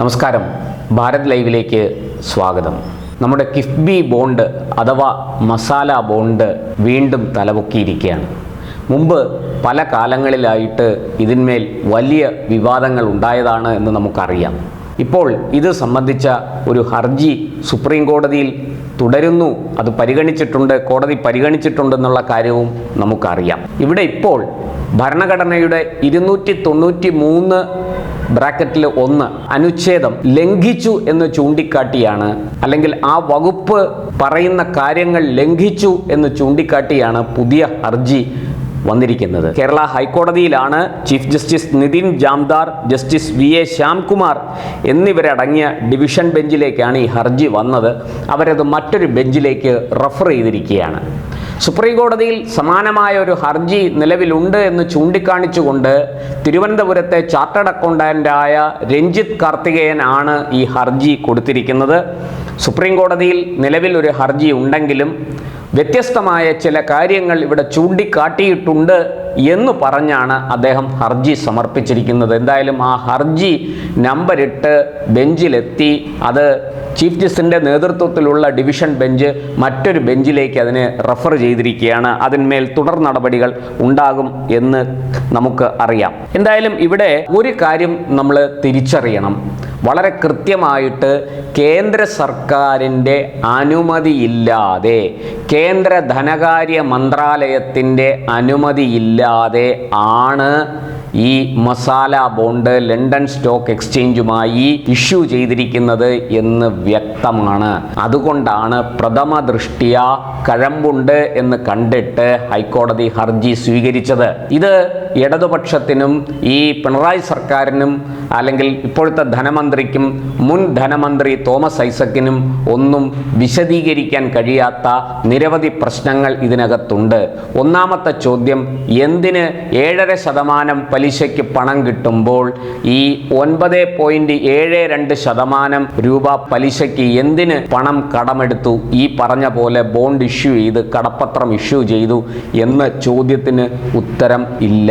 നമസ്കാരം. ഭാരത് ലൈവിലേക്ക് സ്വാഗതം. നമ്മുടെ കിഫ്ബി ബോണ്ട് അഥവാ മസാല ബോണ്ട് വീണ്ടും തലപൊക്കിയിരിക്കുകയാണ്. മുമ്പ് പല കാലങ്ങളിലായിട്ട് ഇതിന്മേൽ വലിയ വിവാദങ്ങൾ ഉണ്ടായതാണ് എന്ന് നമുക്കറിയാം. ഇപ്പോൾ ഇത് സംബന്ധിച്ച ഒരു ഹർജി സുപ്രീം കോടതിയിൽ തുടരുന്നു അത് പരിഗണിച്ചിട്ടുണ്ട് കോടതി പരിഗണിച്ചിട്ടുണ്ടെന്നുള്ള കാര്യവും നമുക്കറിയാം. ഇവിടെ ഇപ്പോൾ ഭരണഘടനയുടെ ഇരുന്നൂറ്റി തൊണ്ണൂറ്റി മൂന്ന് ബ്രാക്കറ്റിൽ ഒന്ന് അനുച്ഛേദം ലംഘിച്ചു എന്ന് ചൂണ്ടിക്കാട്ടിയാണ് അല്ലെങ്കിൽ ആ വകുപ്പ് പറയുന്ന കാര്യങ്ങൾ ലംഘിച്ചു എന്ന് ചൂണ്ടിക്കാട്ടിയാണ് പുതിയ ഹർജി വന്നിരിക്കുന്നത്. Kerala ഹൈക്കോടതിയിലാണ് chief justice Nitin Jamdar justice V A Shyamkumar എന്നിവരടങ്ങിയ ഡിവിഷൻ ബെഞ്ചിലേക്കാണ് ഈ ഹർജി വന്നത്. അവരത് മറ്റൊരു ബെഞ്ചിലേക്ക് റഫർ ചെയ്തിരിക്കുകയാണ്. സുപ്രീം കോടതിയിൽ സമാനമായ ഒരു ഹർജി നിലവിലുണ്ട് എന്ന് ചൂണ്ടിക്കാണിച്ചുകൊണ്ട് തിരുവനന്തപുരത്തെ ചാർട്ടേഡ് അക്കൗണ്ടന്റായ രഞ്ജിത്ത് കാർത്തികേയൻ ആണ് ഈ ഹർജി കൊടുത്തിരിക്കുന്നത്. സുപ്രീം കോടതിയിൽ നിലവിൽ ഒരു ഹർജി ഉണ്ടെങ്കിലും വ്യത്യസ്തമായ ചില കാര്യങ്ങൾ ഇവിടെ ചൂണ്ടിക്കാട്ടിയിട്ടുണ്ട് എന്ന് പറഞ്ഞാണ് അദ്ദേഹം ഹർജി സമർപ്പിച്ചിരിക്കുന്നത്. എന്തായാലും ആ ഹർജി നമ്പരിട്ട് ബെഞ്ചിലെത്തി. അത് ചീഫ് ജസ്റ്റിന്റെ നേതൃത്വത്തിലുള്ള ഡിവിഷൻ ബെഞ്ച് മറ്റൊരു ബെഞ്ചിലേക്ക് അതിനെ റെഫർ ചെയ്തിരിക്കുകയാണ്. അതിന്മേൽ തുടർ നടപടികൾ ഉണ്ടാകും എന്ന് നമുക്ക് അറിയാം. എന്തായാലും ഇവിടെ ഒരു കാര്യം നമ്മൾ തിരിച്ചറിയണം. വളരെ കൃത്യമായിട്ട് കേന്ദ്ര സർക്കാരിന്റെ അനുമതിയില്ലാതെ കേന്ദ്ര ധനകാര്യ മന്ത്രാലയത്തിന്റെ അനുമതിയില്ലാതെ ആണ് ഈ മസാല ബോണ്ട് ലണ്ടൻ സ്റ്റോക്ക് എക്സ്ചേഞ്ചുമായി ഇഷ്യൂ ചെയ്തിരിക്കുന്നത് എന്ന് വ്യക്തമാണ്. അതുകൊണ്ടാണ് പ്രഥമ ദൃഷ്ടിയ കഴമ്പുണ്ട് എന്ന് കണ്ടിട്ട് ഹൈക്കോടതി ഹർജി സ്വീകരിച്ചത്. ഇത് ഇടതുപക്ഷത്തിനും ഈ പിണറായി സർക്കാരിനും അല്ലെങ്കിൽ ഇപ്പോഴത്തെ ധനമന്ത്രിക്കും മുൻ ധനമന്ത്രി തോമസ് ഐസക്കിനും ഒന്നും വിശദീകരിക്കാൻ കഴിയാത്ത നിരവധി പ്രശ്നങ്ങൾ ഇതിനകത്തുണ്ട്. ഒന്നാമത്തെ ചോദ്യം എന്തിന് ഏഴര ശതമാനം പലിശയ്ക്ക് പണം കിട്ടുമ്പോൾ ഈ ഒൻപത് പോയിന്റ് ഏഴ് രണ്ട് ശതമാനം രൂപ പലിശയ്ക്ക് എന്തിന് പണം കടമെടുത്തു? ഈ പറഞ്ഞ പോലെ ബോണ്ട് ഇഷ്യൂ ചെയ്ത് കടപ്പത്രം ഇഷ്യൂ ചെയ്തു എന്ന ചോദ്യത്തിന് ഉത്തരം ഇല്ല.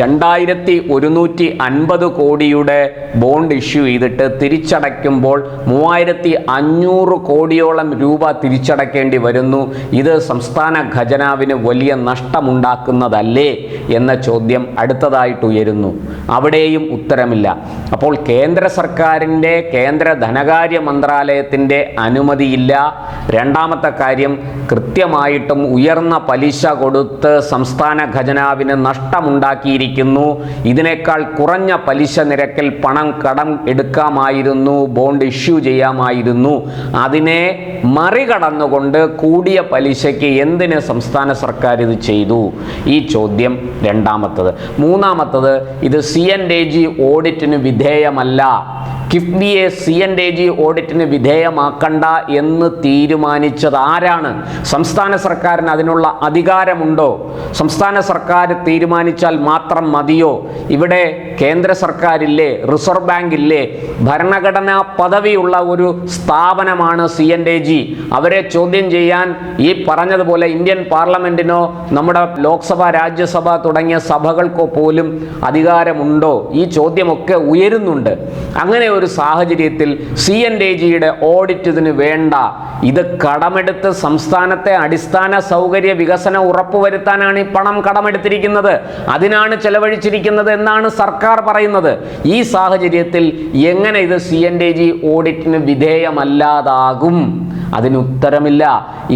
രണ്ടായിരത്തി ഒരുന്നൂറ്റി അൻപത് കോടിയുടെ ബോണ്ട് ഇഷ്യൂ ചെയ്തിട്ട് തിരിച്ചടയ്ക്കുമ്പോൾ മൂവായിരത്തി അഞ്ഞൂറ് കോടിയോളം രൂപ തിരിച്ചടക്കേണ്ടി വരുന്നു. ഇത് സംസ്ഥാന ഖജനാവിന് വലിയ നഷ്ടമുണ്ടാക്കുന്നതല്ലേ എന്ന ചോദ്യം അടുത്തതായിട്ട് ഉയരുന്നു. അവിടെയും ഉത്തരമില്ല. അപ്പോൾ കേന്ദ്ര സർക്കാരിന്റെ കേന്ദ്ര ധനകാര്യ മന്ത്രാലയത്തിന്റെ അനുമതിയില്ല. രണ്ടാമത്തെ കാര്യം കൃത്യമായിട്ടും ഉയർന്ന പലിശ കൊടുത്ത് സംസ്ഥാന ഖജനാവിന് നഷ്ടമുണ്ടാക്കിയിരിക്കുന്നു. ഇതിനേക്കാൾ കുറഞ്ഞ പലിശ നിരക്കിൽ പണം കടം എടുക്കാമായിരുന്നു ബോണ്ട് ഇഷ്യൂ ചെയ്യാമായിരുന്നു. അതിനെ മറികടന്നുകൊണ്ട് കൂടിയ പലിശയ്ക്ക് എന്തിന് സംസ്ഥാന സർക്കാർ ഇത് ചെയ്തു? ഈ ചോദ്യം രണ്ടാമത്തത്. മൂന്നാമത്തത് ഇത് സി എൻ ഡി ജി ഓഡിറ്റിന് വിധേയമല്ല. കിഫ്ബിയെ സി എൻ ഡി ജി ഓഡിറ്റിന് വിധേയമാക്കണ്ട എന്ന് തീരുമാനിച്ചത് ആരാണ്? സംസ്ഥാന സർക്കാരിന് അതിനുള്ള അധികാരമുണ്ടോ? സംസ്ഥാന സർക്കാർ തീരുമാനിച്ചാൽ മാത്രം മതിയോ? ഇവിടെ കേന്ദ്ര സർക്കാരില്ലേ റിസർവ് ബാങ്ക് ഇല്ലേ ഭരണഘടനാ പദവിയുള്ള ഒരു സ്ഥാപനമാണ് സി എൻ ഡി ജി അവരെ ചോദ്യം ചെയ്യാൻ ഈ പറഞ്ഞതുപോലെ ഇന്ത്യൻ പാർലമെന്റിനോ നമ്മുടെ ലോക്സഭ രാജ്യസഭ തുടങ്ങിയ സഭകൾക്കോ പോലും അധികാരമുണ്ടോ? ഈ ചോദ്യമൊക്കെ ഉയരുന്നുണ്ട്. അങ്ങനെ ഒരു സാഹചര്യത്തിൽ സി എൻ ഡി ജിയുടെ ഓഡിറ്റ് ഇതിന് വേണ്ട. ഇത് കടമെടുത്ത് സംസ്ഥാനത്തെ അടിസ്ഥാന സൗകര്യ വികസനം ഉറപ്പുവരുത്താനാണ് ഈ പണം കടമെടുത്തിരിക്കുന്നത്. അതിനാണ് ചെലവഴിച്ചിരിക്കുന്നത് എന്നാണ് സർക്കാർ പറയുന്നത്. ഈ സാഹചര്യത്തിൽ എങ്ങനെ ഇത് സി എൻ ഡി ജി ഓഡിറ്റിന് വിധേയമല്ലാതാകും? അതിന് ഉത്തരമില്ല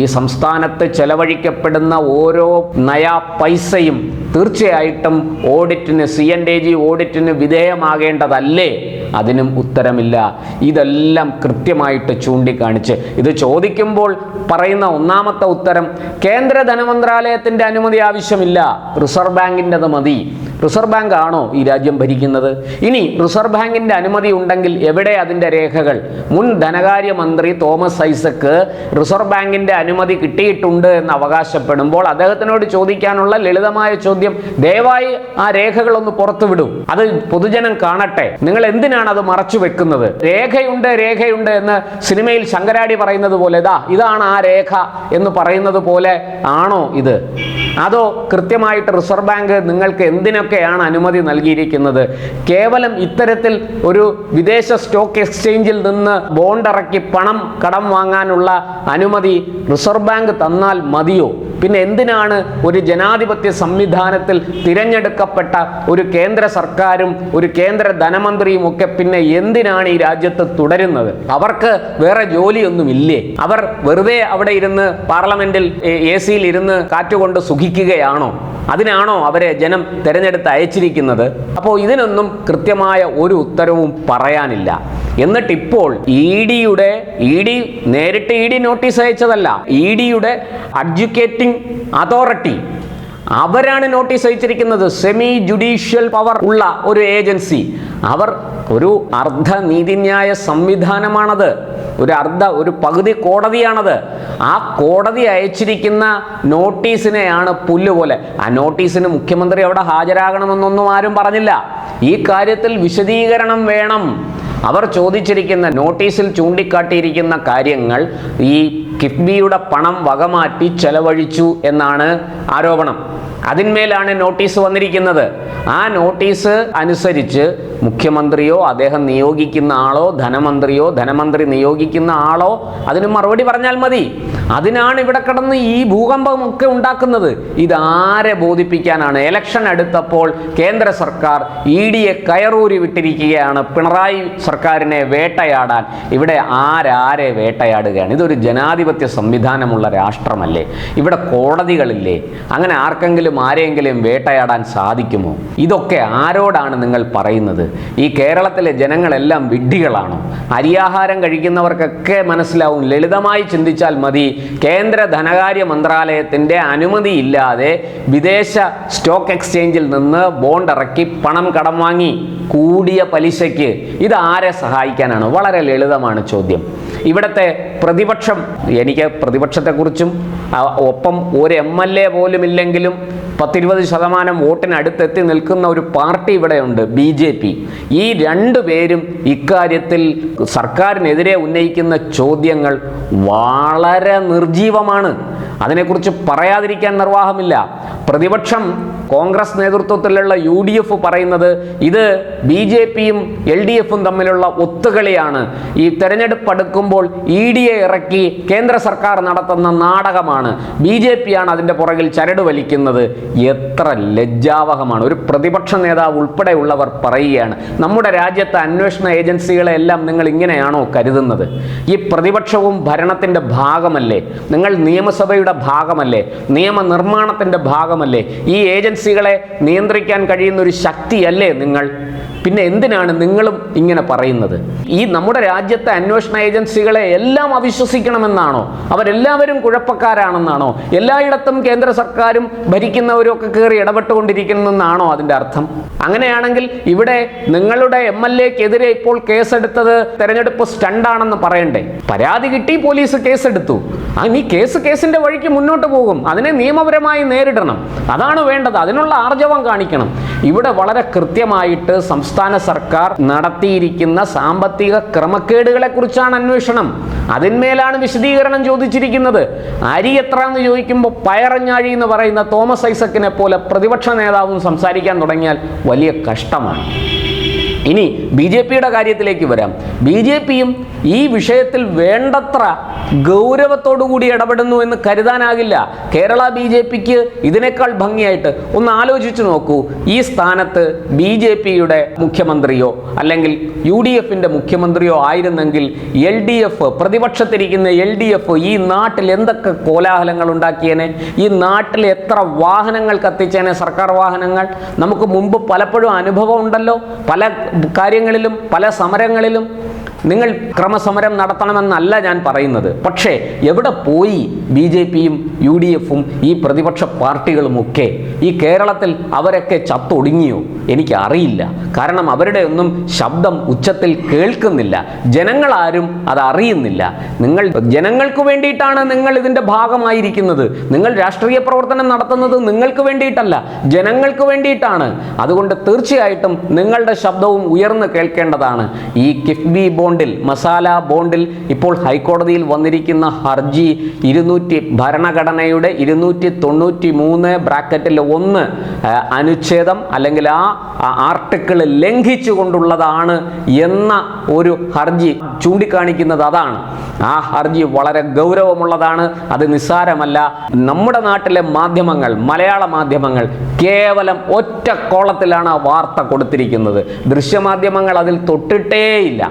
ഈ സംസ്ഥാനത്ത് ചെലവഴിക്കപ്പെടുന്ന ഓരോ നയാ പൈസയും തീർച്ചയായിട്ടും ഓഡിറ്റിന് സി എൻ ഡി ജി ഓഡിറ്റിന് വിധേയമാകേണ്ടതല്ലേ? അതിനും ഉത്തരമില്ല. ഇതെല്ലാം കൃത്യമായിട്ട് ചൂണ്ടിക്കാണിച്ച് ഇത് ചോദിക്കുമ്പോൾ പറയുന്ന ഒന്നാമത്തെ ഉത്തരം കേന്ദ്ര ധനമന്ത്രാലയത്തിന്റെ അനുമതി ആവശ്യമില്ല. റിസർവ് ബാങ്കിന്റെത് മതി. റിസർവ് ബാങ്ക് ആണോ ഈ രാജ്യം ഭരിക്കുന്നത്? ഇനി റിസർവ് ബാങ്കിന്റെ അനുമതി ഉണ്ടെങ്കിൽ എവിടെ അതിന്റെ രേഖകൾ? മുൻ ധനകാര്യമന്ത്രി തോമസ് ഐസക്ക് റിസർവ് ബാങ്കിന്റെ അനുമതി കിട്ടിയിട്ടുണ്ട് എന്ന് അവകാശപ്പെടുമ്പോൾ അദ്ദേഹത്തിനോട് ചോദിക്കാനുള്ള ലളിതമായ ചോദ്യം ദയവായി ആ രേഖകളൊന്ന് പുറത്തുവിടും അത് പൊതുജനം കാണട്ടെ. നിങ്ങൾ എന്തിനാണ് അത് മറച്ചു വെക്കുന്നത്? രേഖയുണ്ട് രേഖയുണ്ട് എന്ന് സിനിമയിൽ ശങ്കരാടി പറയുന്നത് പോലെ ഇതാ ഇതാണ് ആ രേഖ എന്ന് പറയുന്നത് പോലെ ആണോ ഇത്? അതോ കൃത്യമായിട്ട് റിസർവ് ബാങ്ക് നിങ്ങൾക്ക് എന്തിനൊക്കെ ഇതിനൊക്കെയാണ് അനുമതി നൽകിയിരിക്കുന്നത്. കേവലം ഇത്തരത്തിൽ ഒരു വിദേശ സ്റ്റോക്ക് എക്സ്ചേഞ്ചിൽ നിന്ന് ബോണ്ട് ഇറക്കി പണം കടം വാങ്ങാനുള്ള അനുമതി റിസർവ് ബാങ്ക് തന്നാൽ മതിയോ? പിന്നെ എന്തിനാണ് ഒരു ജനാധിപത്യ സംവിധാനത്തിൽ തിരഞ്ഞെടുക്കപ്പെട്ട ഒരു കേന്ദ്ര സർക്കാരും ഒരു കേന്ദ്ര ധനമന്ത്രിയും ഒക്കെ പിന്നെ എന്തിനാണ് ഈ രാജ്യത്ത് തുടരുന്നത്? അവർക്ക് വേറെ ജോലിയൊന്നുമില്ലേ? അവർ വെറുതെ അവിടെ ഇരുന്ന് പാർലമെന്റിൽ എ സിയിൽ ഇരുന്ന് കാറ്റുകൊണ്ട് സുഖിക്കുകയാണോ? അതിനാണോ അവരെ ജനം തിരഞ്ഞെടുത്ത് അയച്ചിരിക്കുന്നത്? അപ്പോൾ ഇതിനൊന്നും കൃത്യമായ ഒരു ഉത്തരവും പറയാനില്ല. എന്നിട്ട് ഇപ്പോൾ ഇ ഡിയുടെ ഇ ഡി നേരിട്ട് ഇ ഡി നോട്ടീസ് അയച്ചതല്ല ഇ ഡിയുടെ അഡ്യൂക്കേറ്റിംഗ് അതോറിറ്റി. അവരാണ് നോട്ടീസ് അയച്ചിരിക്കുന്നത്. സെമി ജുഡീഷ്യൽ പവർ ഉള്ള ഒരു ഏജൻസി. അവർ ഒരു അർദ്ധ നീതിന്യായ സംവിധാനമാണത്. ഒരു അർദ്ധ ഒരു പകുതി കോടതിയാണത്. ആ കോടതി അയച്ചിരിക്കുന്ന നോട്ടീസിനെയാണ് പുല്ല് പോലെ ആ നോട്ടീസിന് മുഖ്യമന്ത്രി അവിടെ ഹാജരാകണമെന്നൊന്നും ആരും പറഞ്ഞില്ല. ഈ കാര്യത്തിൽ വിശദീകരണം വേണം. അവർ ചോദിച്ചിരിക്കുന്ന നോട്ടീസിൽ ചൂണ്ടിക്കാട്ടിയിരിക്കുന്ന കാര്യങ്ങൾ ഈ കിഫ്ബിയുടെ പണം വകമാറ്റി ചെലവഴിച്ചു എന്നാണ് ആരോപണം. അതിന്മേലാണ് നോട്ടീസ് വന്നിരിക്കുന്നത്. ആ നോട്ടീസ് അനുസരിച്ച് മുഖ്യമന്ത്രിയോ അദ്ദേഹം നിയോഗിക്കുന്ന ആളോ ധനമന്ത്രിയോ ധനമന്ത്രി നിയോഗിക്കുന്ന ആളോ അതിന് മറുപടി പറഞ്ഞാൽ മതി. അതിനാണ് ഇവിടെ കിടന്ന് ഈ ഭൂകമ്പമൊക്കെ ഉണ്ടാക്കുന്നത്. ഇതാരെ ബോധിപ്പിക്കാനാണ്? ഇലക്ഷൻ അടുത്തപ്പോൾ കേന്ദ്ര സർക്കാർ ഇ ഡിയെ കയറൂരി വിട്ടിരിക്കുകയാണ്. പിണറായി സർക്കാരിനെ വേട്ടയാടാൻ. ഇവിടെ ആരാരെ വേട്ടയാടുകയാണ്? ഇതൊരു ജനാധിപത്യ സംവിധാനമുള്ള രാഷ്ട്രമല്ലേ? ഇവിടെ കോടതികളില്ലേ? അങ്ങനെ ആർക്കെങ്കിലും ആരെയെങ്കിലും വേട്ടയാടാൻ സാധിക്കുമോ? ഇതൊക്കെ ആരോടാണ് നിങ്ങൾ പറയുന്നത്? ഈ കേരളത്തിലെ ജനങ്ങളെല്ലാം വിഡ്ഢികളാണോ? അരിയാഹാരം കഴിക്കുന്നവർക്കൊക്കെ മനസ്സിലാവും. ലളിതമായി ചിന്തിച്ചാൽ മതി. കേന്ദ്ര ധനകാര്യ മന്ത്രാലയത്തിന്റെ അനുമതിയില്ലാതെ വിദേശ സ്റ്റോക്ക് എക്സ്ചേഞ്ചിൽ നിന്ന് ബോണ്ട് ഇറക്കി പണം കടം വാങ്ങി കൂടിയ പലിശയ്ക്ക് ഇത് ആരെ സഹായിക്കാനാണ്? വളരെ ലളിതമാണ് ചോദ്യം. ഇവിടുത്തെ പ്രതിപക്ഷം എനിക്ക് പ്രതിപക്ഷത്തെക്കുറിച്ചും ഒപ്പം ഒരു എം എൽ എ പോലും ഇല്ലെങ്കിലും പത്തിരുപത് ശതമാനം വോട്ടിനടുത്തെത്തി നിൽക്കുന്ന ഒരു പാർട്ടി ഇവിടെയുണ്ട് ബി ജെ പി. ഈ രണ്ടു പേരും ഇക്കാര്യത്തിൽ സർക്കാരിനെതിരെ ഉന്നയിക്കുന്ന ചോദ്യങ്ങൾ വളരെ നിർജീവമാണ്. അതിനെക്കുറിച്ച് പറയാതിരിക്കാൻ നിർവാഹമില്ല. പ്രതിപക്ഷം കോൺഗ്രസ് നേതൃത്വത്തിലുള്ള യു ഡി എഫ് പറയുന്നത് ഇത് ബി ജെ പിയും എൽ ഡി എഫും തമ്മിലുള്ള ഒത്തുകളിയാണ്. ഈ തെരഞ്ഞെടുപ്പ് അടുക്കുമ്പോൾ ഇ ഡിയെ ഇറക്കി കേന്ദ്ര സർക്കാർ നടത്തുന്ന നാടകമാണ്. ബി ജെ പിയാണ് അതിന്റെ പുറകിൽ ചരട് വലിക്കുന്നത്. എത്ര ലജ്ജാവഹമാണ്. ഒരു പ്രതിപക്ഷ നേതാവ് ഉൾപ്പെടെയുള്ളവർ പറയുകയാണ്. നമ്മുടെ രാജ്യത്തെ അന്വേഷണ ഏജൻസികളെ എല്ലാം നിങ്ങൾ ഇങ്ങനെയാണോ കരുതുന്നത്? ഈ പ്രതിപക്ഷവും ഭരണത്തിന്റെ ഭാഗമല്ലേ? നിങ്ങൾ നിയമസഭയുടെ ഭാഗമല്ലേ? നിയമനിർമ്മാണത്തിന്റെ ഭാഗമല്ലേ? ഈ ഏജൻസികളെ നിയന്ത്രിക്കാൻ കഴിയുന്ന ഒരു ശക്തിയല്ലേ നിങ്ങൾ? പിന്നെ എന്തിനാണ് നിങ്ങളും ഇങ്ങനെ പറയുന്നത്? ഈ നമ്മുടെ രാജ്യത്തെ അന്വേഷണ ഏജൻസികളെ എല്ലാം അവിശ്വസിക്കണമെന്നാണോ? അവരെല്ലാവരും കുഴപ്പക്കാരാണെന്നാണോ? എല്ലായിടത്തും കേന്ദ്ര സർക്കാരും ഭരിക്കുന്നവരൊക്കെ കയറി ഇടപെട്ടുകൊണ്ടിരിക്കുന്നെന്നാണോ അതിന്റെ അർത്ഥം? അങ്ങനെയാണെങ്കിൽ ഇവിടെ നിങ്ങളുടെ എം എൽ എക്കെതിരെ ഇപ്പോൾ കേസെടുത്തത് തെരഞ്ഞെടുപ്പ് സ്റ്റണ്ടാണെന്ന് പറയണ്ടേ? പരാതി കിട്ടി പോലീസ് കേസെടുത്തു. നീ കേസ് കേസിന്റെ വഴിക്ക് മുന്നോട്ട് പോകും. അതിനെ നിയമപരമായി നേരിടണം. അതാണ് വേണ്ടത്. അതിനുള്ള ആർജവം കാണിക്കണം. ഇവിടെ വളരെ കൃത്യമായിട്ട് സംസ്ഥാന സർക്കാർ നടത്തിയിരിക്കുന്ന സാമ്പത്തിക ക്രമക്കേടുകളെ കുറിച്ചാണ് അന്വേഷണം. അതിന്മേലാണ് വിശദീകരണം ചോദിച്ചിരിക്കുന്നത്. അരി എത്ര എന്ന് ചോദിക്കുമ്പോൾ പയറഞ്ഞാഴി എന്ന് പറയുന്ന തോമസ് ഐസക്കിനെ പോലെ പ്രതിപക്ഷ നേതാവും സംസാരിക്കാൻ തുടങ്ങിയാൽ വലിയ കഷ്ടമാണ്. ഇനി ബി ജെ പിയുടെ കാര്യത്തിലേക്ക് വരാം. ബി ജെ പിയും ഈ വിഷയത്തിൽ വേണ്ടത്ര ഗൗരവത്തോടുകൂടി ഇടപെടുന്നു എന്ന് കരുതാനാകില്ല. കേരള ബി ജെ പിക്ക് ഇതിനേക്കാൾ ഭംഗിയായിട്ട് ഒന്ന് ആലോചിച്ചു നോക്കൂ. ഈ സ്ഥാനത്ത് ബി ജെ പിയുടെ മുഖ്യമന്ത്രിയോ അല്ലെങ്കിൽ യു ഡി എഫിന്റെ മുഖ്യമന്ത്രിയോ ആയിരുന്നെങ്കിൽ എൽ ഡി എഫ് പ്രതിപക്ഷത്തിരിക്കുന്ന എൽ ഡി എഫ് ഈ നാട്ടിൽ എന്തൊക്കെ കോലാഹലങ്ങൾ ഉണ്ടാക്കിയേനെ? ഈ നാട്ടിൽ എത്ര വാഹനങ്ങൾ കത്തിച്ചേനെ? സർക്കാർ വാഹനങ്ങൾ? നമുക്ക് മുമ്പ് പലപ്പോഴും അനുഭവം ഉണ്ടല്ലോ. പല കാര്യങ്ങളിലും പല സമരങ്ങളിലും നിങ്ങൾ ക്രമസമരം നടത്തണമെന്നല്ല ഞാൻ പറയുന്നത്. പക്ഷേ എവിടെ പോയി ബി ജെ പിയും യു ഡി എഫും ഈ പ്രതിപക്ഷ പാർട്ടികളുമൊക്കെ ഈ കേരളത്തിൽ അവരൊക്കെ ചത്തൊടുങ്ങിയോ? എനിക്ക് അറിയില്ല കാരണം അവരുടെ ഒന്നും ശബ്ദം ഉച്ചത്തിൽ കേൾക്കുന്നില്ല. ജനങ്ങളാരും അത് അറിയുന്നില്ല നിങ്ങൾ ജനങ്ങൾക്ക് വേണ്ടിയിട്ടാണ് നിങ്ങൾ ഇതിന്റെ ഭാഗമായിരിക്കുന്നത്. നിങ്ങൾ രാഷ്ട്രീയ പ്രവർത്തനം നടത്തുന്നത് നിങ്ങൾക്ക് വേണ്ടിയിട്ടല്ല. ജനങ്ങൾക്ക് വേണ്ടിയിട്ടാണ്. അതുകൊണ്ട് തീർച്ചയായിട്ടും നിങ്ങളുടെ ശബ്ദവും ഉയർന്നു കേൾക്കേണ്ടതാണ്. ഈ കിഫ്ബി ബോണ്ട് ബോണ്ടിൽ മസാല ബോണ്ടിൽ ഇപ്പോൾ ഹൈക്കോടതിയിൽ വന്നിരിക്കുന്ന ഹർജി ഇരുന്നൂറ്റി ഭരണഘടനയുടെ ഇരുന്നൂറ്റി തൊണ്ണൂറ്റി മൂന്ന് ബ്രാക്കറ്റിൽ ഒന്ന് അനുച്ഛേദം അല്ലെങ്കിൽ ആ ആർട്ടിക്കിൾ ലംഘിച്ചുകൊണ്ടുള്ളതാണ് എന്ന ഒരു ഹർജി ചൂണ്ടിക്കാണിക്കുന്നത് അതാണ്. ആ ഹർജി വളരെ ഗൗരവമുള്ളതാണ് അത് നിസ്സാരമല്ല. നമ്മുടെ നാട്ടിലെ മാധ്യമങ്ങൾ മലയാള മാധ്യമങ്ങൾ കേവലം ഒറ്റ കോളത്തിലാണ് ആ വാർത്ത കൊടുത്തിരിക്കുന്നത്. ദൃശ്യമാധ്യമങ്ങൾ അതിൽ തൊട്ടിട്ടേയില്ല.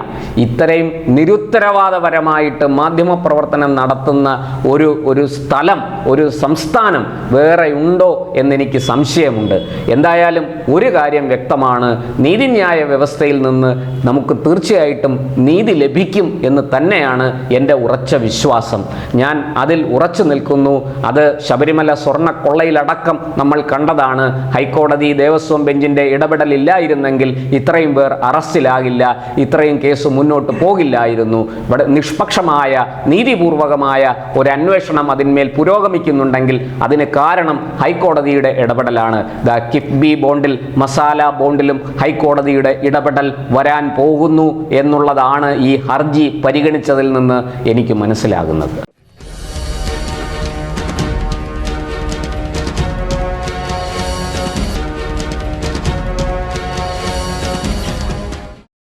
ഇത്രയും നിരുത്തരവാദപരമായിട്ട് മാധ്യമ പ്രവർത്തനം നടത്തുന്ന ഒരു ഒരു സ്ഥലം ഒരു സംസ്ഥാനം വേറെ ഉണ്ടോ എന്നെനിക്ക് സംശയമുണ്ട്. എന്തായാലും ഒരു കാര്യം വ്യക്തമാണ്. നീതിന്യായ വ്യവസ്ഥയിൽ നിന്ന് നമുക്ക് തീർച്ചയായിട്ടും നീതി ലഭിക്കും എന്ന് തന്നെയാണ് എന്റെ ഉറച്ച വിശ്വാസം. ഞാൻ അതിൽ ഉറച്ചു നിൽക്കുന്നു. അത് ശബരിമല സ്വർണ കൊള്ളയിലടക്കം നമ്മൾ കണ്ടതാണ്. ഹൈക്കോടതി ദേവസ്വം ബെഞ്ചിന്റെ ഇടപെടലില്ലായിരുന്നെങ്കിൽ ഇത്രയും പേർ അറസ്റ്റിലാകില്ല. ഇത്രയും കേസ് മുന്നോട്ട് പോകില്ലായിരുന്നു. ഇവിടെ നിഷ്പക്ഷമായ നീതിപൂർവകമായ ഒരു അന്വേഷണം അതിന്മേൽ പുരോഗമിക്കുന്നുണ്ടെങ്കിൽ അതിന് കാരണം ഹൈക്കോടതിയുടെ ഇടപെടലാണ്. ദ കിഫ്ബി ബോണ്ടിൽ മസാല ബോണ്ടിലും ഹൈക്കോടതിയുടെ ഇടപെടൽ വരാൻ പോകുന്നു എന്നുള്ളതാണ് ഈ ഹർജി പരിഗണിച്ചതിൽ നിന്ന് എനിക്ക് മനസ്സിലാകുന്നത്.